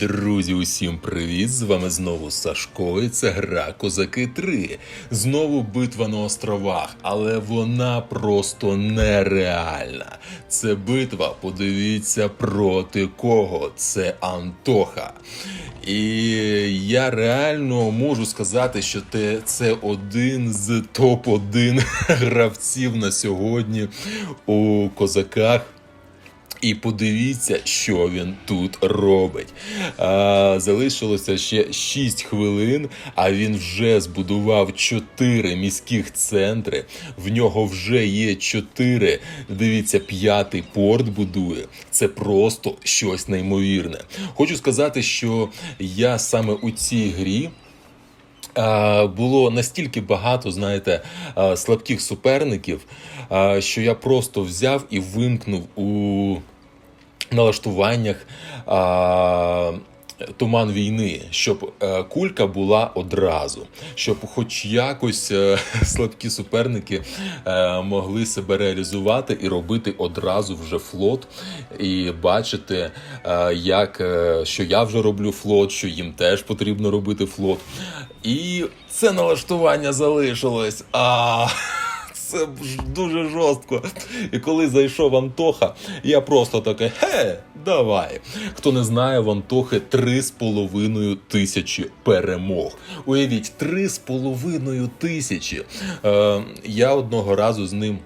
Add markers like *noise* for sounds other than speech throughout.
Друзі, усім привіт! З вами знову Сашко, і це гра Козаки 3. Знову битва на островах, але вона просто нереальна. Це битва, подивіться, проти кого? Це Антоха. І я реально можу сказати, що це один з топ-1 *laughs* гравців на сьогодні у козаках. І подивіться, що він тут робить. А, залишилося ще 6 хвилин, а він вже збудував 4 міських центри. В нього вже є 4. Дивіться, п'ятий порт будує. Це просто щось неймовірне. Хочу сказати, що я саме у цій грі. Було настільки багато, знаєте, слабких суперників, що я просто взяв і вимкнув у налаштуваннях туман війни, щоб е, кулька була одразу, щоб хоч якось е, *laughs* слабкі суперники е, могли себе реалізувати і робити одразу вже флот, і бачити, як що я вже роблю флот, що їм теж потрібно робити флот. І це налаштування залишилось. А *laughs* це дуже жорстко. І коли зайшов Антоха, я просто таке, хе, давай. Хто не знає, в Антохи три з половиною тисячі перемог. Уявіть, три з половиною тисячі. Е, я одного разу з ним.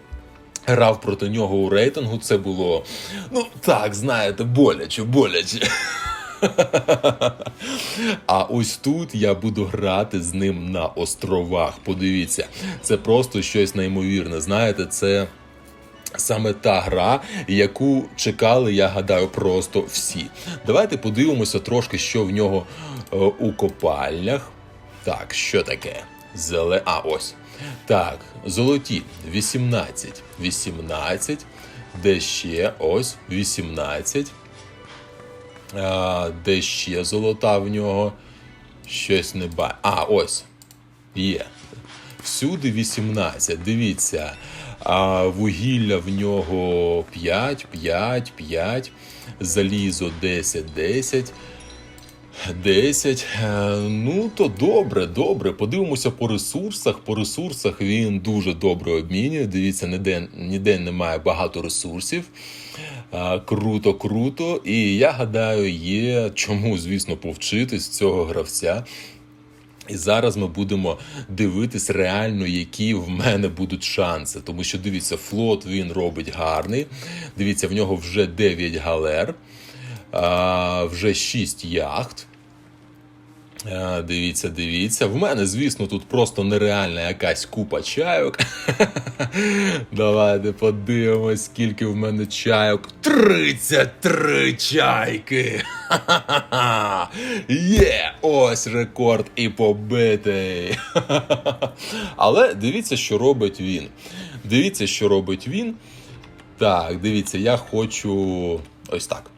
Грав проти нього у рейтингу, це було, ну так, знаєте, боляче, боляче. А ось тут я буду грати з ним на островах. Подивіться, це просто щось неймовірне. Знаєте, це. Саме та гра, яку чекали, я гадаю, просто всі. Давайте подивимося трошки, що в нього е, у копальнях. Так, що таке? Зеле. А, ось. Так, золоті 18. 18. Де ще? Ось 18. А, де ще золота в нього? Щось не бачу. А, ось. Є. Всюди 18. Дивіться. А вугілля в нього 5, 5, 5. Залізо 10, 10. 10. Е, Ну, то добре, добре. Подивимося по ресурсах. По ресурсах він дуже добре обмінює. Дивіться, ніде, ніде немає багато ресурсів. Круто, круто. І я гадаю, є чому, звісно, повчитись цього гравця. І зараз ми будемо дивитись реально, які в мене будуть шанси. Тому що дивіться, флот він робить гарний. Дивіться, в нього вже 9 галер, вже 6 яхт. А, Дивіться, дивіться. В мене, звісно, тут просто нереальна якась купа чайок. *laughs* Давайте подивимось, скільки в мене чайок. 33 чайки! *laughs* Є! Ось рекорд і побитий. *laughs* Але дивіться, що робить він. Дивіться, що робить він. Так, дивіться, я хочу ось так.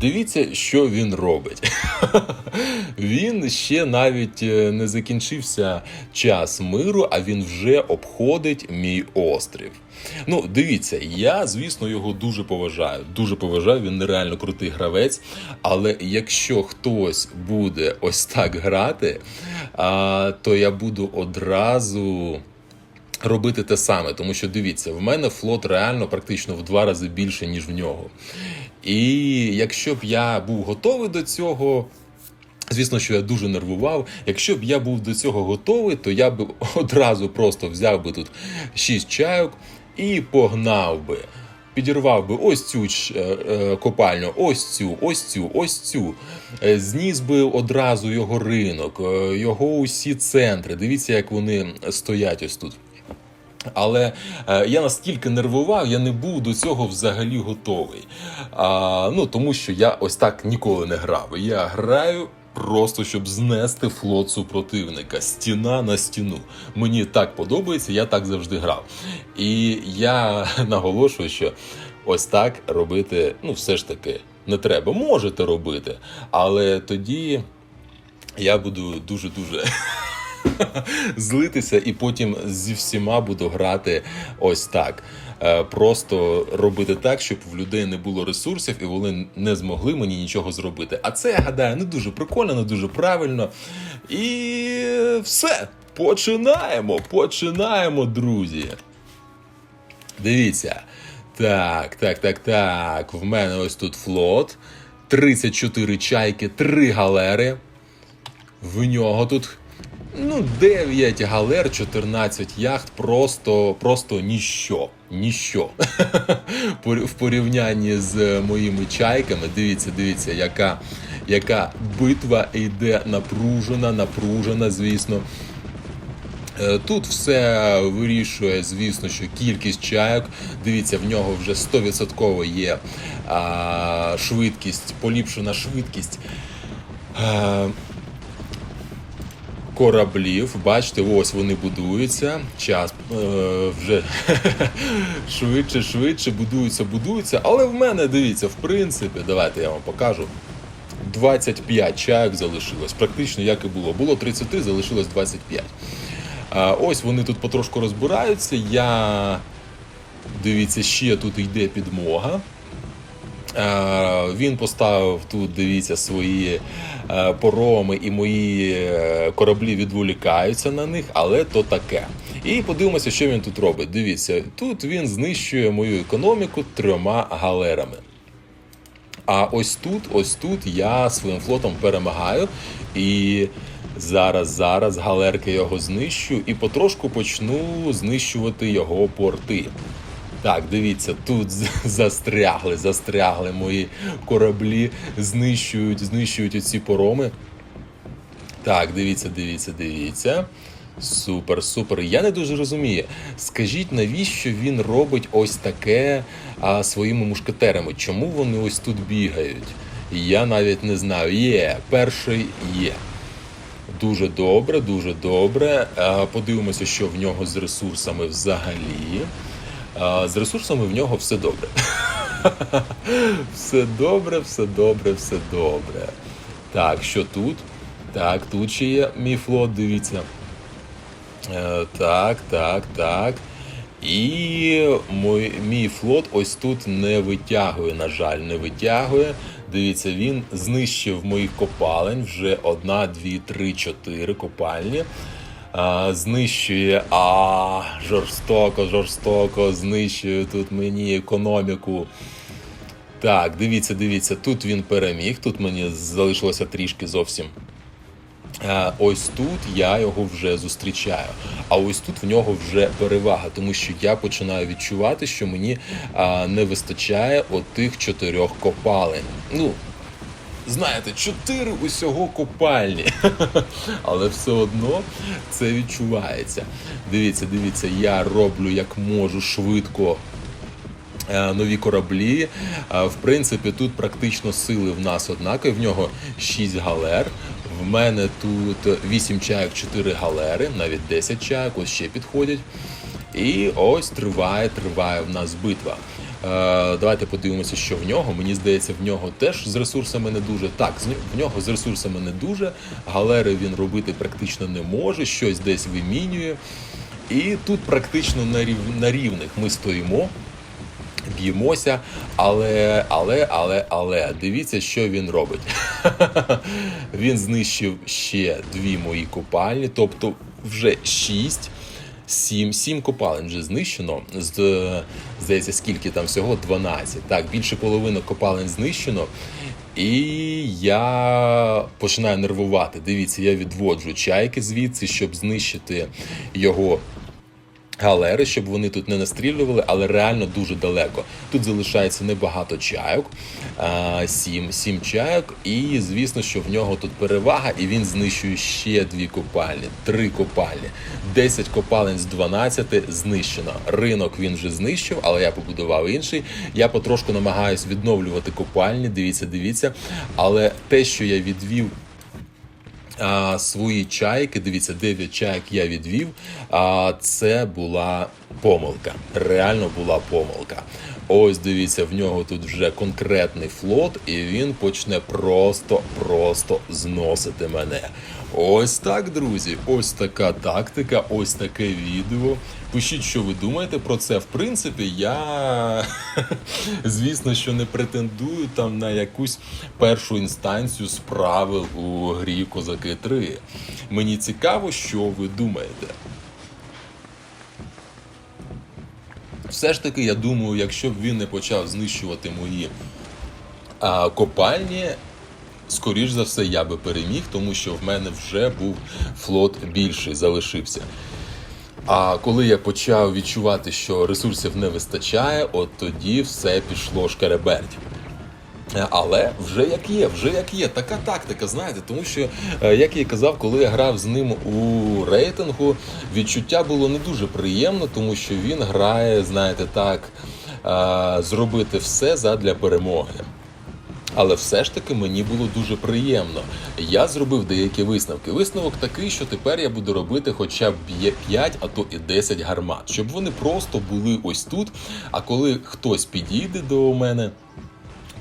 Дивіться, що він робить. *laughs* він ще навіть е, не закінчився час миру, а він вже обходить мій острів. Ну, дивіться, я, звісно, його дуже поважаю. Дуже поважаю, він нереально крутий гравець. Але якщо хтось буде ось так грати, то я буду одразу робити те саме, тому що дивіться, в мене флот реально практично в два рази більше, ніж в нього. І якщо б я був готовий до цього. Звісно, що я дуже нервував. Якщо б я був до цього готовий, то я б одразу просто взяв би тут 6 чайок і погнав би. Підірвав би ось цю е, е, копальню, ось цю, ось цю, ось цю. Е, Зніс би одразу його ринок, його усі центри. Дивіться, як вони стоять ось тут. Але е, я настільки нервував, я не був до цього взагалі готовий. А, ну, тому що я ось так ніколи не грав. Я граю просто щоб знести флот супротивника, стіна на стіну. Мені так подобається, я так завжди грав. І я *laughs* наголошую, що ось так робити, ну, все ж таки не треба. Можете робити, але тоді я буду дуже дуже. *laughs* Злитися і потім зі всіма буду грати ось так. Е, Просто робити так, щоб в людей не було ресурсів і вони не змогли мені нічого зробити. А це я гадаю не дуже прикольно, не дуже правильно. І все. Починаємо, починаємо, друзі. Дивіться. Так, так, так, так. В мене ось тут флот. 34 чайки, 3 галери. В нього тут ну, 9 галер, 14 яхт, просто, просто ніщо. Ніщо. *laughs* В порівнянні з моїми чайками. Дивіться, дивіться, яка, яка битва йде напружена, напружена, звісно. Е, Тут все вирішує, звісно, що кількість чайок. Дивіться, в нього вже 100% є швидкість, поліпшена швидкість. А, Кораблів, бачите, ось вони будуються. Час е, вже *laughs* швидше, швидше будуються, будуються. Але в мене дивіться, в принципі, давайте я вам покажу. 25 чайок залишилось, практично як і було. Було 33, залишилось 25. А, ось вони тут потрошку розбираються. Я дивіться, ще тут йде підмога. Е, Він поставив тут, дивіться, свої е, пороми, і мої е, кораблі відволікаються на них, але то таке. І подивимося, що він тут робить. Дивіться, тут він знищує мою економіку трьома галерами. А ось тут, ось тут я своїм флотом перемагаю. І зараз, зараз галерки його знищу і потрошку почну знищувати його порти. Так, дивіться, тут застрягли, застрягли мої кораблі, знищують, знищують оці пороми. Так, дивіться, дивіться, дивіться. Супер, супер. Я не дуже розумію. Скажіть, навіщо він робить ось таке а, своїми мушкетерами? Чому вони ось тут бігають? Я навіть не знаю. Є, перший є. Дуже добре, дуже добре. А, Подивимося, що в нього з ресурсами взагалі. З ресурсами в нього все добре. *laughs* Все добре, все добре, все добре. Так, що тут? Так, тут ще є мій флот, дивіться. Е, так, так, так. І мой, мій флот ось тут не витягує, на жаль, не витягує. Дивіться, він знищив моїх копалень вже одна, дві, три, чотири копальні. А, знищує, а жорстоко, жорстоко знищує тут мені економіку. Так, дивіться, дивіться, тут він переміг, тут мені залишилося трішки зовсім. Е, Ось тут я його вже зустрічаю. А ось тут в нього вже перевага, тому що я починаю відчувати, що мені не вистачає отих чотирьох копалень. Ну, знаєте, чотири усього копальні. *laughs* Але все одно це відчувається. Дивіться, дивіться, я роблю як можу швидко е, нові кораблі. Е, В принципі, тут практично сили в нас однакові. В нього 6 галер. В мене тут 8 чайок, 4 галери, навіть 10 чайок, ось ще підходять. І ось триває, триває в нас битва. Е, давайте подивимося, що в нього. Мені здається, в нього теж з ресурсами не дуже. Так, в нього з ресурсами не дуже. Галери він робити практично не може, щось десь вимінює. І тут практично на, рів... на рівних ми стоїмо б'ємося, але, але, але, але дивіться, що він робить. *laughs* він знищив ще дві мої копальні, тобто вже шість. Сім, сім копалень вже знищено. З, здається, скільки там всього? 12. Так, більше половини копалень знищено. І я починаю нервувати. Дивіться, я відводжу чайки звідси, щоб знищити його галери, щоб вони тут не настрілювали, але реально дуже далеко. Тут залишається небагато чайок, сім, сім чайок, і звісно, що в нього тут перевага, і він знищує ще дві копальні, три копальні, 10 копалень з 12 знищено. Ринок він вже знищив, але я побудував інший. Я потрошку намагаюсь відновлювати копальні. Дивіться, дивіться. Але те, що я відвів а, свої чайки. Дивіться, 9 чайок я відвів. А це була помилка. Реально була помилка. Ось дивіться, в нього тут вже конкретний флот, і він почне просто-просто зносити мене. Ось так, друзі. Ось така тактика, ось таке відео. Пишіть, що ви думаєте про це. В принципі, я *laughs* звісно, що не претендую там на якусь першу інстанцію з правил у грі Козаки 3. Мені цікаво, що ви думаєте. Все ж таки, я думаю, якщо б він не почав знищувати мої а, копальні, скоріш за все, я би переміг, тому що в мене вже був флот більший, залишився. А коли я почав відчувати, що ресурсів не вистачає, от тоді все пішло шкереберть. Е, Але вже як є, вже як є, така тактика, знаєте, тому що, е, як я і казав, коли я грав з ним у рейтингу, відчуття було не дуже приємно, тому що він грає, знаєте, так, е, зробити все задля перемоги. Але все ж таки мені було дуже приємно. Я зробив деякі висновки. Висновок такий, що тепер я буду робити хоча б є 5, а то і 10 гармат, щоб вони просто були ось тут. А коли хтось підійде до мене.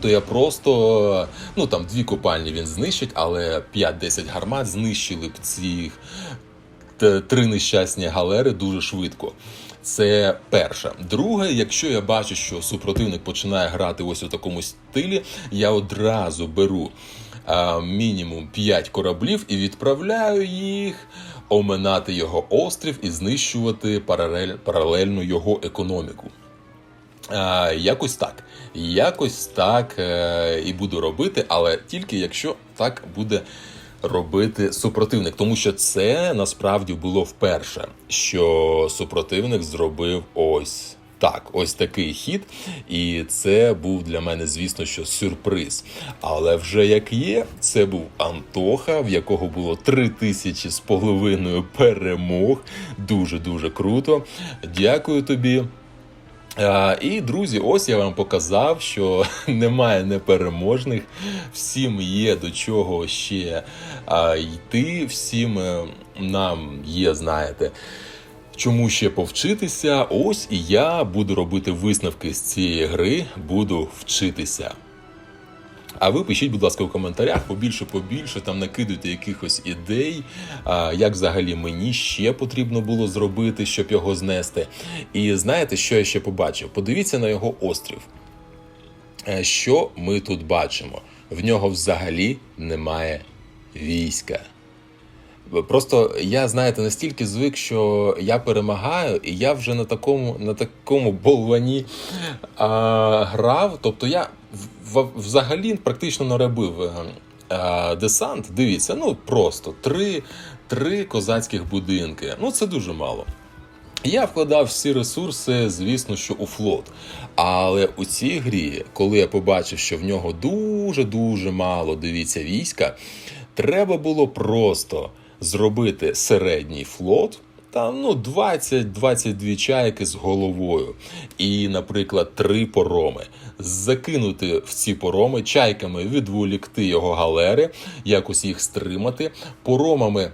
То я просто, ну там дві копальні він знищить, але 5-10 гармат знищили б ці три нещасні галери дуже швидко. Це перше. Друге, якщо я бачу, що супротивник починає грати ось у такому стилі, я одразу беру а, мінімум 5 кораблів і відправляю їх оминати його острів і знищувати паралель, паралельно його економіку. А, якось так. Якось так е, і буду робити, але тільки якщо так буде робити супротивник. Тому що це насправді було вперше, що супротивник зробив ось. Так, ось такий хід, і це був для мене, звісно, що сюрприз. Але вже як є, це був Антоха, в якого було три тисячі з половиною перемог. Дуже дуже круто. Дякую тобі. А, І друзі, ось я вам показав, що *laughs* немає непереможних, всім є до чого ще а, йти, всім е, нам є, знаєте. Чому ще повчитися? Ось і я буду робити висновки з цієї гри, буду вчитися. А ви пишіть, будь ласка, в коментарях побільше, побільше, там накидуйте якихось ідей, як взагалі мені ще потрібно було зробити, щоб його знести. І знаєте, що я ще побачив? Подивіться на його острів. Е, Що ми тут бачимо? В нього взагалі немає війська. Просто я, знаєте, настільки звик, що я перемагаю, і я вже на такому на такому болвані а, грав. Тобто я взагалі практично не робив десант. Дивіться, ну просто три, три козацьких будинки. Ну це дуже мало. Я вкладав всі ресурси, звісно, що у флот. Але у цій грі, коли я побачив, що в нього дуже-дуже мало дивіться війська, треба було просто зробити середній флот. Там ну 20-22 чайки з головою, і, наприклад, три пороми. Закинути в ці пороми, чайками відволікти його галери, якось їх стримати, поромами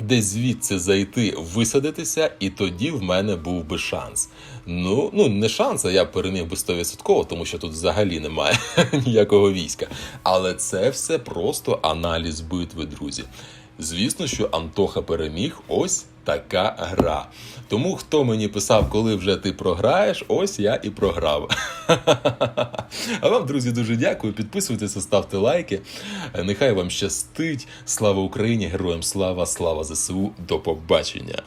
десь звідси зайти, висадитися, і тоді в мене був би шанс. Ну, ну не шанс, а я переміг би 100%, тому що тут взагалі немає *laughs* ніякого війська. Але це все просто аналіз битви, друзі. Звісно, що Антоха переміг. Ось така гра. Тому хто мені писав, коли вже ти програєш, ось я і програв. *laughs* А вам, друзі, дуже дякую. Підписуйтеся, ставте лайки. Нехай вам щастить. Слава Україні! Героям слава! Слава ЗСУ! До побачення!